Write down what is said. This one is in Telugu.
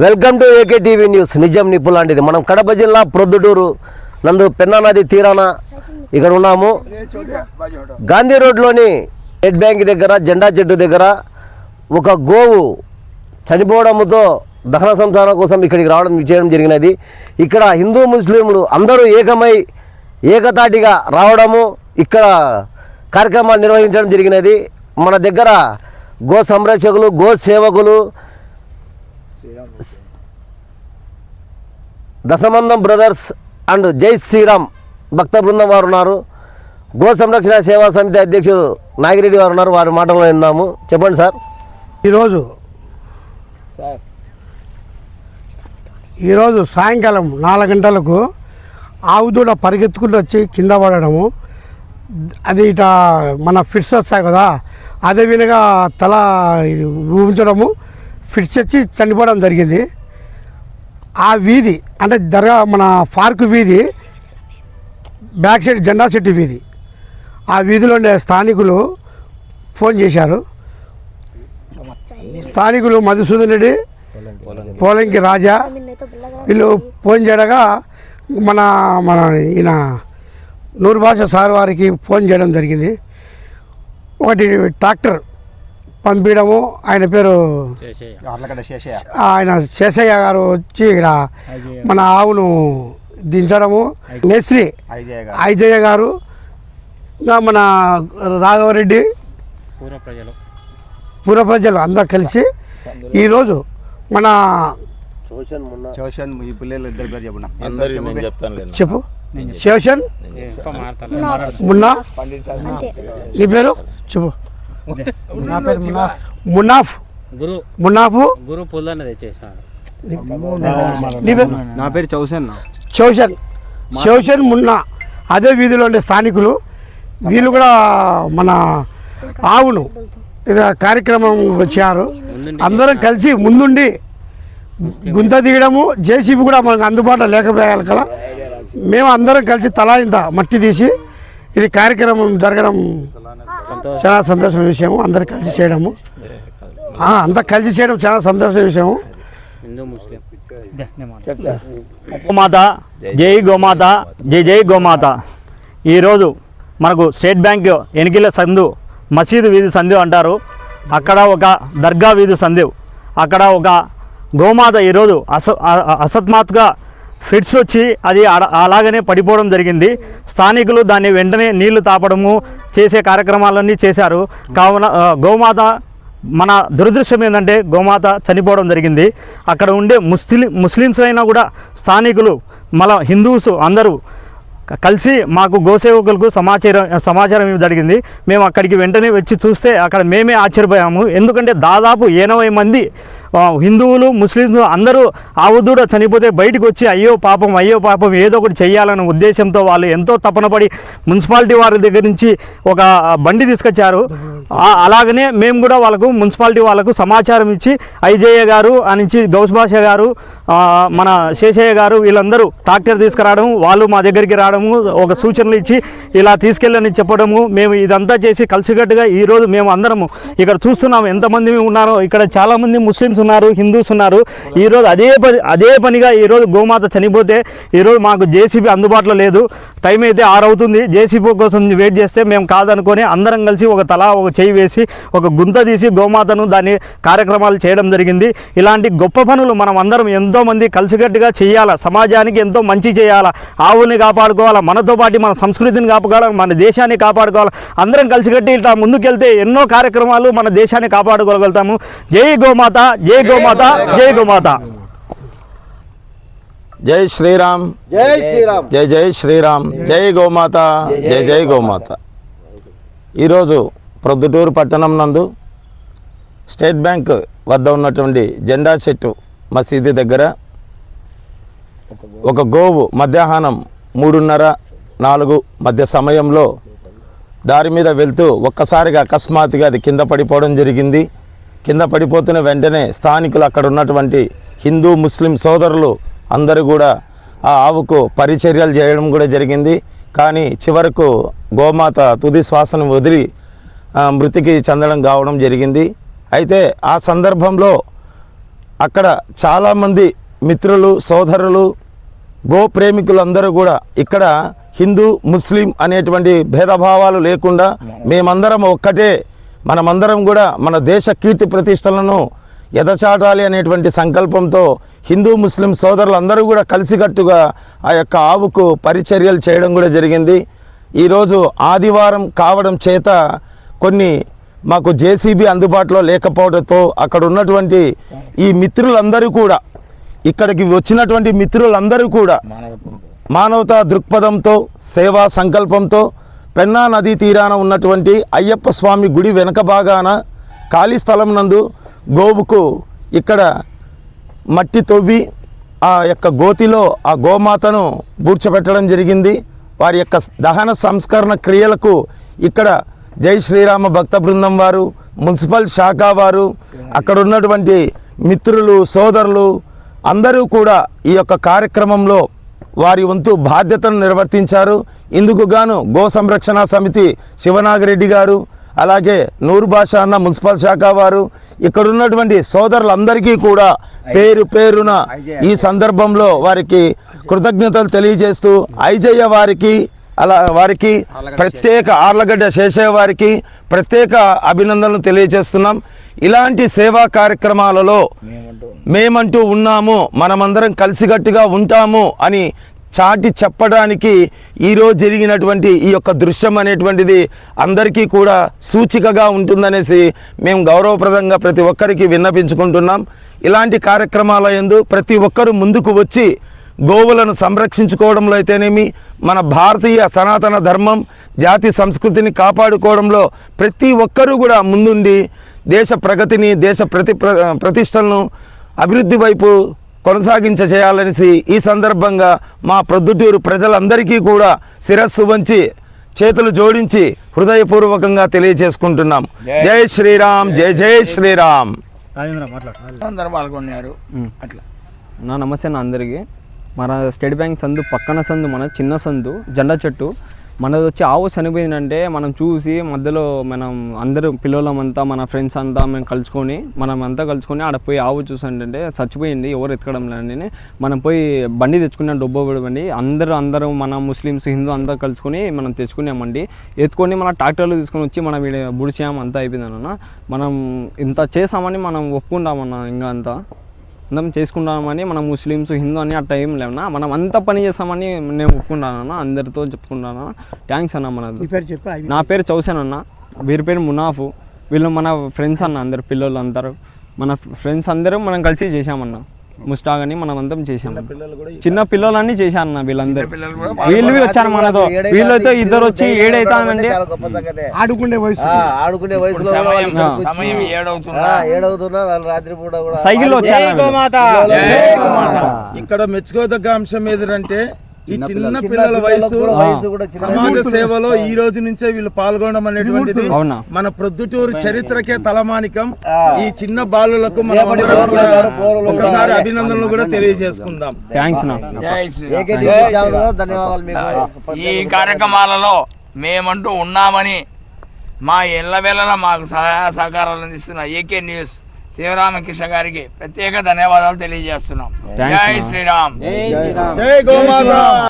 Welcome to AK TV news. నిజం నిప్పు లాంటిది. మనం కడప జిల్లా ప్రొద్దుటూరు నందు పెన్నానది తీరాన ఇక్కడ ఉన్నాము. గాంధీ రోడ్లోని స్టేట్ బ్యాంక్ దగ్గర జెండా చెట్టు దగ్గర ఒక గోవు చనిపోవడంతో దహన సంసారం కోసం ఇక్కడికి రావడం చేయడం జరిగినది. ఇక్కడ హిందూ ముస్లింలు అందరూ ఏకమై ఏకతాటిగా రావడము ఇక్కడ కార్యక్రమాలు నిర్వహించడం జరిగినది. మన దగ్గర గో సంరక్షకులు గో సేవకులు దశమందం బ్రదర్స్ అండ్ జై శ్రీరామ్. భక్త బృందం వారు ఉన్నారు. గో సంరక్షణ సేవా సమితి అధ్యక్షుడు నాగిరెడ్డి వారు ఉన్నారు. వారి మాటల్లో విన్నాము చెప్పండి సార్. ఈరోజు ఈరోజు సాయంకాలం నాలుగు గంటలకు ఆవు దూడ పరిగెత్తుకుంటూ వచ్చి కింద పడడము. అది ఇట మన ఫిట్స్ వస్తాయి కదా అదే విధంగా తల ఊహించడము. ఫిట్స్ వచ్చి చనిపోవడం జరిగింది. ఆ వీధి అంటే దర్గా మన పార్క్ వీధి బ్యాక్ సైడ్ జెండా చెట్టు వీధి. ఆ వీధిలో ఉండే స్థానికులు ఫోన్ చేశారు. స్థానికులు మధుసూదన్ రెడ్డి పోలంకి రాజా వీళ్ళు ఫోన్ చేయడగా మన మన ఈయన నూరు భాష సార్ వారికి ఫోన్ చేయడం జరిగింది. ఒకటి ట్రాక్టర్ పంపించడము ఆయన పేరు ఆయన శేషయ్య గారు వచ్చి ఇక్కడ మన ఆవును దించడము. మేస్త్రి ఐజయ్య గారు. ఇంకా మన రాఘవరెడ్డి పూర్వ ప్రజలు. పూర్వ ప్రజలు అందరు కలిసి ఈరోజు మన చోషన్ ఈ పిల్లలు ఇద్దరు పేరు? చెప్పు. నీ. పేరు చెప్పు మున్నాఫ్. గురు. మున్నాఫు? గురు పుల్లన్న తెచ్చేసాడు నీ పేరు చౌసన్. శోషన్ శోషన్ మున్నా. అదే వీధిలో ఉండే స్థానికులు. వీళ్ళు కూడా మన ఆవును ఇది కార్యక్రమం వచ్చారు అందరం కలిసి ముందుండి గుంత దిగడము జేసీబీ కూడా మనకు అందుబాటులో లేకపోయాలి కదా. మేము అందరం కలిసి తలా ఇంత మట్టి తీసి ఇది కార్యక్రమం జరగడం చాలా సంతోషం విషయం అందరు కలిసి చేయడము. ఆ, అంతా కలిసి చేయడం చాలా సంతోషం విషయము. హిందూ ముస్లిం. గోమాత జై గోమాత జై జై గోమాత. ఈరోజు మనకు స్టేట్ బ్యాంక్ ఎనికిల సందు మసీదు వీధి సందు అంటారు. అక్కడ ఒక దర్గా వీధి సందు. అక్కడ ఒక గోమాత ఈరోజు అస అసత్మాత్గా ఫిట్స్ వచ్చి అది అలాగనే పడిపోవడం జరిగింది. స్థానికులు దాన్ని వెంటనే నీళ్ళు తాపడము చేసే కార్యక్రమాలన్నీ చేశారు. కావున గోమాత మన దురదృష్టం ఏంటంటే గోమాత చనిపోవడం జరిగింది. అక్కడ ఉండే ముస్లిం ముస్లిమ్స్ అయినా కూడా స్థానికులు మన హిందూస్ అందరూ కలిసి మాకు గోసేవకులకు సమాచారం సమాచారం జరిగింది. మేము అక్కడికి వెంటనే వచ్చి చూస్తే అక్కడ మేమే ఆశ్చర్యపోయాము. ఎందుకంటే దాదాపు ఎనభై మంది హిందువులు ముస్లిమ్స్ అందరూ ఆవుదూడ చనిపోతే బయటకు వచ్చి అయ్యో పాపం అయ్యో పాపం ఏదో ఒకటి చేయాలనే ఉద్దేశంతో వాళ్ళు ఎంతో తపనపడి మున్సిపాలిటీ వారి దగ్గర నుంచి ఒక బండి తీసుకొచ్చారు. అలాగనే మేము కూడా వాళ్ళకు మున్సిపాలిటీ వాళ్ళకు సమాచారం ఇచ్చి ఐజేయ గారు అనించి గౌష్భాష గౌస్ భాష గారు మన శేషయ్య గారు వీళ్ళందరూ ట్రాక్టర్ తీసుకురావడం వాళ్ళు మా దగ్గరికి రావడము ఒక సూచనలు ఇచ్చి ఇలా తీసుకెళ్ళని చెప్పడము మేము ఇదంతా చేసి కలిసికట్టుగా ఈరోజు మేము అందరము ఇక్కడ చూస్తున్నాము ఎంతమంది ఉన్నారో ఇక్కడ చాలామంది ముస్లిమ్స్ ఉన్నారు హిందూస్ ఉన్నారు. ఈరోజు అదే పని అదే పనిగా ఈరోజు గోమాత చనిపోతే ఈరోజు మాకు జేసీబీ అందుబాటులో లేదు. టైం అయితే ఆరు అవుతుంది జేసీబీ కోసం వెయిట్ చేస్తే మేము కాదనుకొని అందరం కలిసి ఒక తలా ఒక చేయి వేసి ఒక గుంత తీసి గోమాతను దాన్ని కార్యక్రమాలు చేయడం జరిగింది. ఇలాంటి గొప్ప పనులు మనం అందరం ఎంతోమంది కలిసికట్టుగా చేయాలా? సమాజానికి ఎంతో మంచి చేయాలా? ఆవుల్ని కాపాడుకోవాలా? మనతో పాటు మన సంస్కృతిని కాపాడుకోవాలి? మన దేశాన్ని కాపాడుకోవాలి? అందరం కలిసికట్టి ఇట్లా ముందుకెళ్తే ఎన్నో కార్యక్రమాలు మన దేశాన్ని కాపాడుకోగలుగుతాము. జై గోమాత జై గోమాత జై గోమాత. జై శ్రీరామ్. జై శ్రీరామ్. జై జై శ్రీరామ్. జై గోమాత. జై జై గోమాత. ఈరోజు ప్రొద్దుటూరు పట్టణం నందు స్టేట్ బ్యాంక్ వద్ద ఉన్నటువంటి జెండా చెట్టు మసీదు దగ్గర ఒక గోవు మధ్యాహ్నం మూడున్నర నాలుగు మధ్య సమయంలో దారి మీద వెళ్తూ ఒక్కసారిగా అకస్మాత్తుగా అది కింద పడిపోవడం జరిగింది. కింద పడిపోతున్న వెంటనే స్థానికులు అక్కడ ఉన్నటువంటి హిందూ ముస్లిం సోదరులు అందరూ కూడా ఆ ఆవుకు పరిచర్యలు చేయడం కూడా జరిగింది. కానీ చివరకు గోమాత తుది శ్వాసను వదిలి మృతికి చెందడం కావడం జరిగింది. అయితే ఆ సందర్భంలో అక్కడ చాలామంది మిత్రులు సోదరులు గో ప్రేమికులందరూ కూడా ఇక్కడ హిందూ ముస్లిం అనేటువంటి భేదభావాలు లేకుండా మేమందరం ఒక్కటే మనమందరం కూడా మన దేశ కీర్తి ప్రతిష్టలను ఎదచాటాలి అనేటువంటి సంకల్పంతో హిందూ ముస్లిం సోదరులందరూ కూడా కలిసికట్టుగా ఆ యొక్క ఆవుకు పరిచర్యలు చేయడం కూడా జరిగింది. ఈరోజు ఆదివారం కావడం చేత కొన్ని మాకు జేసీబీ అందుబాటులో లేకపోవడంతో అక్కడ ఉన్నటువంటి ఈ మిత్రులందరూ కూడా ఇక్కడికి వచ్చినటువంటి మిత్రులందరూ కూడా మానవతా దృక్పథంతో సేవా సంకల్పంతో పెన్నా నదీ తీరాన ఉన్నటువంటి అయ్యప్ప స్వామి గుడి వెనక భాగాన ఖాళీ స్థలం నందు గోవుకు ఇక్కడ మట్టి తవ్వి ఆ యొక్క గోతిలో ఆ గోమాతను బూడ్చబెట్టడం జరిగింది. వారి యొక్క దహన సంస్కరణ క్రియలకు ఇక్కడ జై శ్రీరామ భక్త బృందం వారు మున్సిపల్ శాఖ వారు అక్కడ ఉన్నటువంటి మిత్రులు సోదరులు అందరూ కూడా ఈ యొక్క కార్యక్రమంలో వారి వంతు బాధ్యతను నిర్వర్తించారు. ఇందుకు గాను గో సంరక్షణ సమితి శివనాగిరెడ్డి గారు అలాగే నూరు భాష అన్న మున్సిపల్ శాఖ వారు ఇక్కడ ఉన్నటువంటి సోదరులందరికీ కూడా పేరు పేరున ఈ సందర్భంలో వారికి కృతజ్ఞతలు తెలియజేస్తూ ఐజయ్య వారికి అలా వారికి ప్రత్యేక ఆర్లగడ్డ శేషయ్య వారికి ప్రత్యేక అభినందనలు తెలియజేస్తున్నాం. ఇలాంటి సేవా కార్యక్రమాలలో మేమంటూ ఉన్నాము. మనమందరం కలిసికట్టుగా ఉంటాము అని చాటి చెప్పడానికి ఈరోజు జరిగినటువంటి ఈ యొక్క దృశ్యం అనేటువంటిది అందరికీ కూడా సూచికగా ఉంటుందనేసి మేము గౌరవప్రదంగా ప్రతి ఒక్కరికి విన్నపించుకుంటున్నాం. ఇలాంటి కార్యక్రమాల యందు ప్రతి ఒక్కరూ ముందుకు వచ్చి గోవులను సంరక్షించుకోవడంలో అయితేనేమి మన భారతీయ సనాతన ధర్మం జాతి సంస్కృతిని కాపాడుకోవడంలో ప్రతి ఒక్కరూ కూడా ముందుండి దేశ ప్రగతిని దేశ ప్రతి ప్ర- ప్రతిష్టలను అభివృద్ధి వైపు కొనసాగించ చేయాలనేసి ఈ సందర్భంగా మా ప్రొద్దుటూరు ప్రజలందరికీ కూడా శిరస్సు వంచి చేతులు జోడించి హృదయపూర్వకంగా తెలియజేసుకుంటున్నాం. జై శ్రీరామ్ జై జై శ్రీరామ్. అందరూ పాల్గొన్నారు. అట్లా. నా నమస్తే నా అందరికీ. మన స్టేట్ బ్యాంక్ సందు పక్కన సందు మన చిన్న సందు జెండా చెట్టు. మనది వచ్చి ఆవు చనిపోయిందంటే మనం చూసి మధ్యలో మనం అందరూ పిల్లలమంతా మన ఫ్రెండ్స్ అంతా మేము కలుసుకొని మనం అంతా కలుసుకొని ఆడ పోయి ఆవు చూసానంటే చచ్చిపోయింది ఎవరు ఎత్తుకడం లేదని మనం పోయి బండి తెచ్చుకున్నాం డొబ్బ బండి అందరూ అందరూ మన ముస్లిమ్స్ హిందూ అంతా కలుసుకొని మనం తెచ్చుకున్నామండి. ఎత్తుకొని మన ట్రాక్టర్లు తీసుకొని వచ్చి మనం బుడిచాం అంతా అయిపోయిందన్న. మనం ఇంత చేసామని మనం ఒప్పుకుంటామన్న ఇంకా అంతా. అందరం చేసుకుంటామని మనం ముస్లిమ్స్ హిందూ అని అట్లా ఏం లేవన్నా మనం అంత పని చేస్తామని నేను ఒప్పుకుంటానన్నా అందరితో చెప్పుకుంటాను థ్యాంక్స్ అన్న మనది. నా పేరు చౌసన్ అన్న. వీరి పేరు మునాఫు. వీళ్ళు మన ఫ్రెండ్స్ అన్న అందరు పిల్లలు అందరూ మన ఫ్రెండ్స్ అందరూ మనం కలిసి చేశామన్న. ముస్టాక్ అని మనం అందరం చేశాం చిన్న పిల్లలన్నీ చేశారన్న వీళ్ళందరూ. వీళ్ళు వచ్చారు మనతో. వీళ్ళతో ఇద్దరు వచ్చి ఏడైతానండి. ఆడుకునే వయసు ఆడుకునే వయసులో. సైకిల్ వచ్చారు ఇక్కడ మెచ్చుకోదగ్గ అంశం ఏదంటే ఈ చిన్న పిల్లల. వయసు సమాజ సేవలో ఈ రోజు నుంచే వీళ్ళు పాల్గొనడం అనేటువంటిది? మన ప్రొద్దుటూరు చరిత్రకే తలమానికం. ఈ చిన్న బాలులకు ఒకసారి అభినందనలు కూడా తెలియజేసుకుందాం. ఈ కార్యక్రమాలలో మేమంటూ ఉన్నామని మా ఎల్లవేళలా మాకు సహాయ సహకారాలు అందిస్తున్న ఏకే న్యూస్. శివరామకృష్ణ గారికి ప్రత్యేక ధన్యవాదాలు తెలియజేస్తున్నాం. జై. శ్రీరామ్. జై గోమాత.